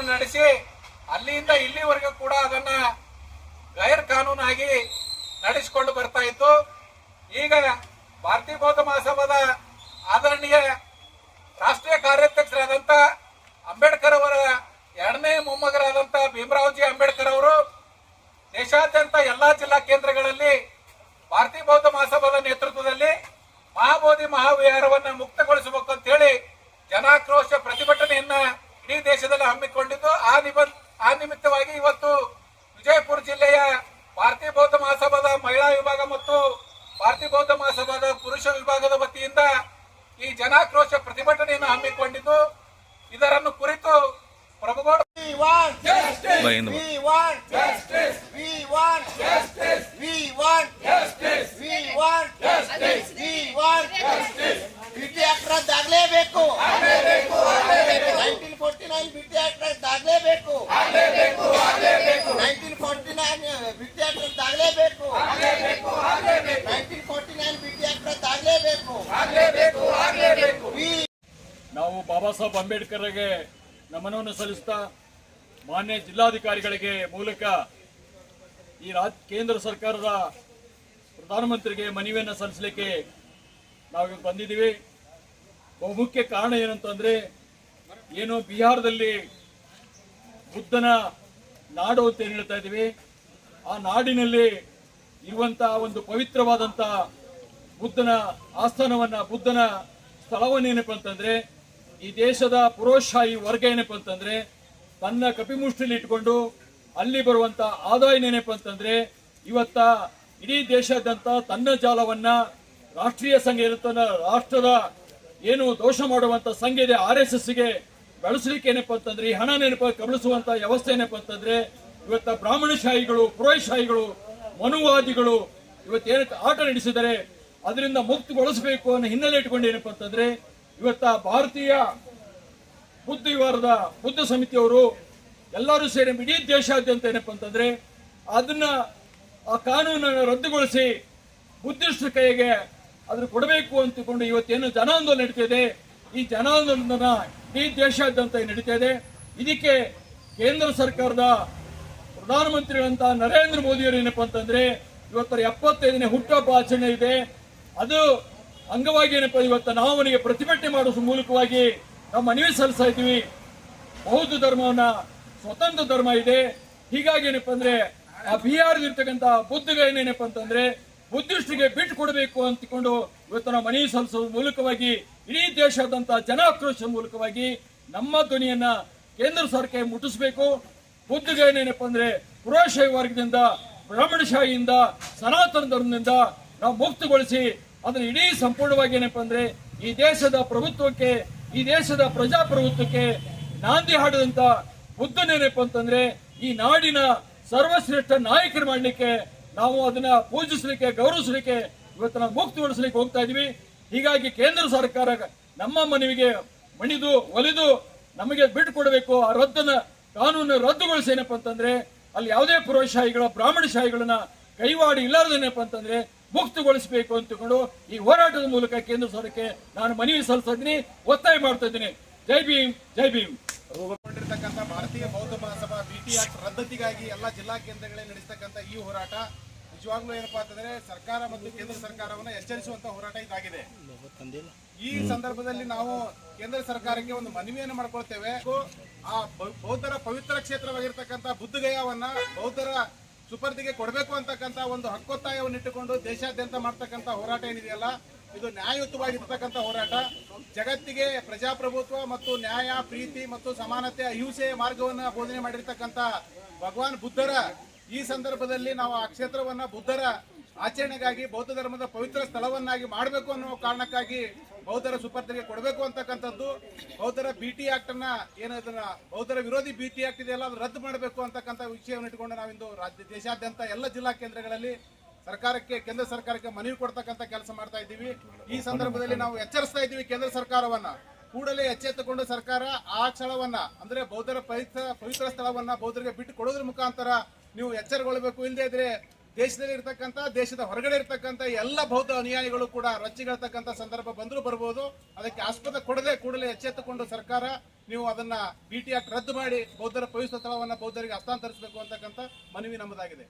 ನಡೆಸಿ ಅಲ್ಲಿಂದ ಇಲ್ಲಿವರೆಗೂ ಕೂಡ ಅದನ್ನ ಗೈರ್ ಕಾನೂನಾಗಿ ನಡೆಸಿಕೊಂಡು ಬರ್ತಾ ಇತ್ತು. ಈಗ ಭಾರತೀಯ ಬೌದ್ಧ ಮಹಾಸಭಾದ ಆದರಣೀಯ ರಾಷ್ಟ್ರೀಯ ಕಾರ್ಯಾಧ್ಯಕ್ಷರಾದಂತ ಅಂಬೇಡ್ಕರ್ ಅವರ ಎರಡನೇ ಮೊಮ್ಮಗರಾದಂತ ಭೀಮರಾವ್ಜಿ ಅಂಬೇಡ್ಕರ್ ಅವರು ದೇಶಾದ್ಯಂತ ಎಲ್ಲಾ ಜಿಲ್ಲಾ ಕೇಂದ್ರಗಳಲ್ಲಿ ಭಾರತೀಯ ಬೌದ್ಧ ಮಹಾಸಭಾದ ನೇತೃತ್ವದಲ್ಲಿ ಮಹಾಬೋಧಿ ಮಹಾವಿಹಾರವನ್ನ ಮುಕ್ತಗೊಳಿಸಬೇಕು ಅಂತ ಹೇಳಿ ಜನಾಕ್ರೋಶ ಪ್ರತಿಭಟನೆಯನ್ನ ಇಡೀ ದೇಶದಲ್ಲಿ ಹಮ್ಮಿಕೊಂಡಿದ್ದು ಆ ನಿಬಂಧ ಆ ನಿಮಿತ್ತವಾಗಿ ಇವತ್ತು ವಿಜಯಪುರ ಜಿಲ್ಲೆಯ ಭಾರತೀಯ ಬೌದ್ಧ ಮಹಾಸಭಾದ ಮಹಿಳಾ ವಿಭಾಗ ಮತ್ತು ಭಾರತೀಯ ಬೌದ್ಧ ಮಹಾಸಭಾದ ಪುರುಷ ವಿಭಾಗದ ವತಿಯಿಂದ ಈ ಜನಾಕ್ರೋಶ ಪ್ರತಿಭಟನೆಯನ್ನು ಹಮ್ಮಿಕೊಂಡಿದ್ದು ಇದರನ್ನು ಕುರಿತು Prabhugowda We BT act ರದ್ದಾಗಲೇಬೇಕು nineteen forty nine BT act ನಾವು ಬಾಬಾ ಸಾಹೇಬ್ ಅಂಬೇಡ್ಕರ್ಗೆ ನಮನವನ್ನು ಸಲ್ಲಿಸ್ತಾ ಮಾನ್ಯ ಜಿಲ್ಲಾಧಿಕಾರಿಗಳಿಗೆ ಮೂಲಕ ಈ ರಾಜ್ ಕೇಂದ್ರ ಸರ್ಕಾರದ ಪ್ರಧಾನಮಂತ್ರಿಗೆ ಮನವಿಯನ್ನು ಸಲ್ಲಿಸಲಿಕ್ಕೆ ನಾವು ಬಂದಿದ್ದೀವಿ. ಬಹುಮುಖ್ಯ ಕಾರಣ ಏನಂತಂದರೆ ಏನು ಬಿಹಾರದಲ್ಲಿ ಬುದ್ಧನ ನಾಡು ಅಂತ ಏನ್ ಹೇಳ್ತಾ ಇದ್ದೀವಿ. ಆ ನಾಡಿನಲ್ಲಿ ಇರುವಂತಹ ಒಂದು ಪವಿತ್ರವಾದಂತ ಬುದ್ಧನ ಆಸ್ಥಾನವನ್ನ, ಬುದ್ಧನ ಸ್ಥಳವನ್ನ ಏನಪ್ಪ ಅಂತಂದ್ರೆ, ಈ ದೇಶದ ಪುರೋಶಾಹಿ ವರ್ಗ ಏನಪ್ಪ ಅಂತಂದ್ರೆ, ತನ್ನ ಕಪಿಮುಷ್ಟಿಲಿ ಇಟ್ಕೊಂಡು ಅಲ್ಲಿ ಬರುವಂತ ಆದಾಯ ಏನಪ್ಪ ಅಂತಂದ್ರೆ, ಇವತ್ತ ಇಡೀ ದೇಶಾದ್ಯಂತ ತನ್ನ ಜಾಲವನ್ನ ರಾಷ್ಟ್ರೀಯ ಸಂಘ ಇರುತ್ತಲ್ಲ ರಾಷ್ಟ್ರದ ಏನು ದೋಷ ಮಾಡುವಂತ ಸಂಘ ಇದೆ, ಆರ್ ಎಸ್ ಎಸ್ಗೆ ಬೆಳೆಸಲಿಕ್ಕೆ ಏನಪ್ಪ ಅಂತಂದ್ರೆ, ಈ ಹಣ ನೆನಪ ಕಬಳಿಸುವಂತ ವ್ಯವಸ್ಥೆ ಏನಪ್ಪ ಅಂತಂದ್ರೆ ಇವತ್ತ ಬ್ರಾಹ್ಮಣಶಾಹಿಗಳು ಪುರೋಹಿಶಾಹಿಗಳು ಮನುವಾದಿಗಳು ಇವತ್ತೇನ ಆಟ ನಡೆಸಿದರೆ ಅದರಿಂದ ಮುಕ್ತಗೊಳಿಸಬೇಕು ಅನ್ನೋ ಹಿನ್ನೆಲೆ ಇಟ್ಕೊಂಡು ಏನಪ್ಪ ಅಂತಂದ್ರೆ ಇವತ್ತ ಭಾರತೀಯ ಬುದ್ಧ ವಿವಾರದ ಬುದ್ಧ ಸಮಿತಿಯವರು ಎಲ್ಲರೂ ಸೇರಿ ಇಡೀ ದೇಶಾದ್ಯಂತ ಏನಪ್ಪ ಅಂತಂದ್ರೆ ಅದನ್ನ ಆ ಕಾನೂನನ್ನು ರದ್ದುಗೊಳಿಸಿ ಬುದ್ಧಿಷ್ಟ ಕೈಗೆ ಅದ್ರ ಕೊಡಬೇಕು ಅಂತಕೊಂಡು ಇವತ್ತೇನು ಜನಾಂದೋಲನ ಇದೆ. ಈ ಜನಾಂದೋಲನ ಇಡೀ ದೇಶಾದ್ಯಂತ ನಡೀತಾ ಇದೆ. ಇದಕ್ಕೆ ಕೇಂದ್ರ ಸರ್ಕಾರದ ಪ್ರಧಾನಮಂತ್ರಿಗಳಂತ ನರೇಂದ್ರ ಮೋದಿಯವರು ಏನಪ್ಪಾ ಅಂತಂದ್ರೆ ಇವತ್ತರ ಎಪ್ಪತ್ತೈದನೇ ಹುಟ್ಟುಹಬ್ಬ ಆಚರಣೆ ಇದೆ. ಅದು ಅಂಗವಾಗಿ ಏನಪ್ಪ, ಇವತ್ತು ನಾವು ಅವನಿಗೆ ಪ್ರತಿಭಟನೆ ಮಾಡುವ ಮೂಲಕವಾಗಿ ನಮ್ಮ ಮನವಿ ಸಲ್ಲಿಸ್ತಾ ಇದ್ದೀವಿ. ಬೌದ್ಧ ಧರ್ಮವನ್ನ ಸ್ವತಂತ್ರ ಧರ್ಮ ಇದೆ. ಹೀಗಾಗಿ ಏನಪ್ಪ ಅಂದ್ರೆ, ಆ ಬಿಹಾರದಿರ್ತಕ್ಕಂಥ ಬುದ್ಧಗ ಏನೇನಪ್ಪ ಅಂತಂದ್ರೆ ಬುದ್ಧಿಷ್ಟಿಗೆ ಬಿಟ್ಟು ಕೊಡಬೇಕು ಅಂತಕೊಂಡು ಇವತ್ತು ನಾವು ಮನವಿ ಸಲ್ಲಿಸುವ ಮೂಲಕವಾಗಿ, ಇಡೀ ದೇಶಾದ್ಯಂತ ಜನಾಕ್ರೋಶ ಮೂಲಕವಾಗಿ ನಮ್ಮ ಧ್ವನಿಯನ್ನ ಕೇಂದ್ರ ಸರ್ಕಾರ ಮುಟ್ಟಿಸಬೇಕು. ಬುದ್ಧಗ ಏನೇನಪ್ಪ ಅಂದ್ರೆ ಪುರೋಶಾಹಿ ವರ್ಗದಿಂದ, ಬ್ರಾಹ್ಮಣಶಾಹಿಯಿಂದ, ಸನಾತನ ಧರ್ಮದಿಂದ ನಾವು ಮುಕ್ತಗೊಳಿಸಿ ಅದನ್ನ ಇಡೀ ಸಂಪೂರ್ಣವಾಗಿ ಏನಪ್ಪ ಅಂದ್ರೆ ಈ ದೇಶದ ಪ್ರಭುತ್ವಕ್ಕೆ, ಈ ದೇಶದ ಪ್ರಜಾಪ್ರಭುತ್ವಕ್ಕೆ ನಾಂದಿ ಹಾಡಿದಂತ ಬುದ್ಧನೇನಪ್ಪ ಅಂತಂದ್ರೆ ಈ ನಾಡಿನ ಸರ್ವಶ್ರೇಷ್ಠ ನಾಯಕರು ಮಾಡಲಿಕ್ಕೆ ನಾವು ಅದನ್ನ ಪೂಜಿಸಲಿಕ್ಕೆ, ಗೌರವಿಸಲಿಕ್ಕೆ ಇವತ್ತು ನಾವು ಮುಕ್ತಗೊಳಿಸಲಿಕ್ಕೆ ಹೋಗ್ತಾ ಇದೀವಿ. ಹೀಗಾಗಿ ಕೇಂದ್ರ ಸರ್ಕಾರ ನಮ್ಮ ಮನವಿಗೆ ಮಣಿದು, ಒಲಿದು ನಮಗೆ ಬಿಟ್ಟು ಕೊಡಬೇಕು ಆ ರದ್ದನ ಕಾನೂನು ರದ್ದುಗೊಳಿಸೇನಪ್ಪ ಅಂತಂದ್ರೆ, ಅಲ್ಲಿ ಯಾವುದೇ ಪುರೋಶಾಹಿಗಳ ಬ್ರಾಹ್ಮಣಶಾಹಿಗಳನ್ನ ಕೈವಾಡಿ ಇಲ್ಲಾರ್ದೇನಪ್ಪ ಅಂತಂದ್ರೆ, ಮುಕ್ತಗೊಳಿಸಬೇಕು ಅಂತಕೊಂಡು ಈ ಹೋರಾಟದ ಮೂಲಕ ಕೇಂದ್ರ ಸರ್ಕಾರಕ್ಕೆ ನಾನು ಮನವಿ ಸಲ್ಲಿಸ್ತಾ ಇದ್ದೀನಿ, ಒತ್ತಾಯ ಮಾಡ್ತಾ ಇದ್ದೀನಿ. ಜೈ ಭೀಮ್ ಜೈ ಭೀಮ್. ಕೊಂಡಿರ್ತಕ್ಕಂಥ ಭಾರತೀಯ ಬೌದ್ಧ ಮಹಾಸಭಾ ಬಿಟಿ ಆಕ್ಟ್ ರದ್ದತಿಗಾಗಿ ಎಲ್ಲ ಜಿಲ್ಲಾ ಕೇಂದ್ರಗಳಲ್ಲಿ ನಡೆಸ್ತಕ್ಕಂಥ ಈ ಹೋರಾಟ. ನಿಜವಾಗ್ಲೂ ಏನಪ್ಪಾ ಅಂತಂದ್ರೆ ಸರ್ಕಾರ ಮತ್ತು ಕೇಂದ್ರ ಸರ್ಕಾರವನ್ನು ಎಚ್ಚರಿಸುವಂತ ಹೋರಾಟ ಇದಾಗಿದೆ. ಈ ಸಂದರ್ಭದಲ್ಲಿ ನಾವು ಕೇಂದ್ರ ಸರ್ಕಾರಕ್ಕೆ ಒಂದು ಮನವಿಯನ್ನು ಮಾಡ್ಕೊಳ್ತೇವೆ. ಆ ಬೌದ್ಧರ ಪವಿತ್ರ ಕ್ಷೇತ್ರವಾಗಿರ್ತಕ್ಕಂಥ ಬುದ್ಧಗಯವನ್ನ ಬೌದ್ಧರ ಸುಪರ್ದಿಗೆ ಕೊಡಬೇಕು ಅಂತಕ್ಕಂಥ ಒಂದು ಹಕ್ಕೊತ್ತಾಯವನ್ನು ಇಟ್ಟುಕೊಂಡು ದೇಶಾದ್ಯಂತ ಮಾಡ್ತಕ್ಕಂಥ ಹೋರಾಟ ಏನಿದೆಯಲ್ಲ, ಇದು ನ್ಯಾಯಯುತವಾಗಿರ್ತಕ್ಕಂಥ ಹೋರಾಟ. ಜಗತ್ತಿಗೆ ಪ್ರಜಾಪ್ರಭುತ್ವ ಮತ್ತು ನ್ಯಾಯ, ಪ್ರೀತಿ ಮತ್ತು ಸಮಾನತೆ, ಅಹಿಂಸೆಯ ಮಾರ್ಗವನ್ನು ಬೋಧನೆ ಮಾಡಿರ್ತಕ್ಕಂಥ ಭಗವಾನ್ ಬುದ್ಧರ ಈ ಸಂದರ್ಭದಲ್ಲಿ ನಾವು ಆ ಕ್ಷೇತ್ರವನ್ನ ಬುದ್ಧರ ಆಚರಣೆಗಾಗಿ ಬೌದ್ಧ ಧರ್ಮದ ಪವಿತ್ರ ಸ್ಥಳವನ್ನಾಗಿ ಮಾಡಬೇಕು ಅನ್ನೋ ಕಾರಣಕ್ಕಾಗಿ ಬೌದ್ಧರ ಸುಪರ್ದಿಗೆ ಕೊಡಬೇಕು ಅಂತಕ್ಕಂಥದ್ದು. ಬೌದ್ಧರ ಬಿಟಿ ಆಕ್ಟ್ ಅನ್ನ ಏನು ಅದನ್ನ ಬೌದ್ಧರ ವಿರೋಧಿ ಬಿಟಿ ಆಕ್ಟ್ ಇದೆಯಲ್ಲ ಅದು ರದ್ದು ಮಾಡಬೇಕು ಅಂತಕ್ಕಂಥ ವಿಷಯವನ್ನು ಇಟ್ಕೊಂಡು ನಾವಿಂದು ರಾಜ್ಯ ದೇಶಾದ್ಯಂತ ಎಲ್ಲ ಜಿಲ್ಲಾ ಕೇಂದ್ರಗಳಲ್ಲಿ ಸರ್ಕಾರಕ್ಕೆ, ಕೇಂದ್ರ ಸರ್ಕಾರಕ್ಕೆ ಮನವಿ ಕೊಡ್ತಕ್ಕಂಥ ಕೆಲಸ ಮಾಡ್ತಾ ಇದ್ದೀವಿ. ಈ ಸಂದರ್ಭದಲ್ಲಿ ನಾವು ಎಚ್ಚರಿಸ್ತಾ ಇದ್ದೀವಿ ಕೇಂದ್ರ ಸರ್ಕಾರವನ್ನ. ಕೂಡಲೇ ಎಚ್ಚೆತ್ತುಕೊಂಡು ಸರ್ಕಾರ ಆ ಸ್ಥಳವನ್ನ ಅಂದ್ರೆ ಬೌದ್ಧರ ಪವಿತ್ರ ಪವಿತ್ರ ಸ್ಥಳವನ್ನ ಬೌದ್ಧರಿಗೆ ಬಿಟ್ಟು ಕೊಡೋದ್ರ ಮುಖಾಂತರ ನೀವು ಎಚ್ಚರಗೊಳ್ಳಬೇಕು ಇಲ್ಲದೇ ಇದ್ರೆ ದೇಶದಲ್ಲಿ ಇರ್ತಕ್ಕಂಥ, ದೇಶದ ಹೊರಗಡೆ ಇರ್ತಕ್ಕಂಥ ಎಲ್ಲ ಬೌದ್ಧ ಅನುಯಾಯಿಗಳು ಕೂಡ ರಚ್ಚಿಗಳತಕ್ಕಂಥ ಸಂದರ್ಭ ಬಂದರೂ ಬರ್ಬೋದು. ಅದಕ್ಕೆ ಆಸ್ಪದ ಕೊಡದೆ ಕೂಡಲೇ ಎಚ್ಚೆತ್ತುಕೊಂಡು ಸರ್ಕಾರ ನೀವು ಅದನ್ನ ಬಿ ಟಿ ರದ್ದು ಮಾಡಿ ಬೌದ್ಧರ ಪವಿತ್ರ ಸ್ಥಳವನ್ನು ಬೌದ್ಧರಿಗೆ ಹಸ್ತಾಂತರಿಸಬೇಕು ಅಂತಕ್ಕಂಥ ಮನವಿ ನಮ್ಮದಾಗಿದೆ.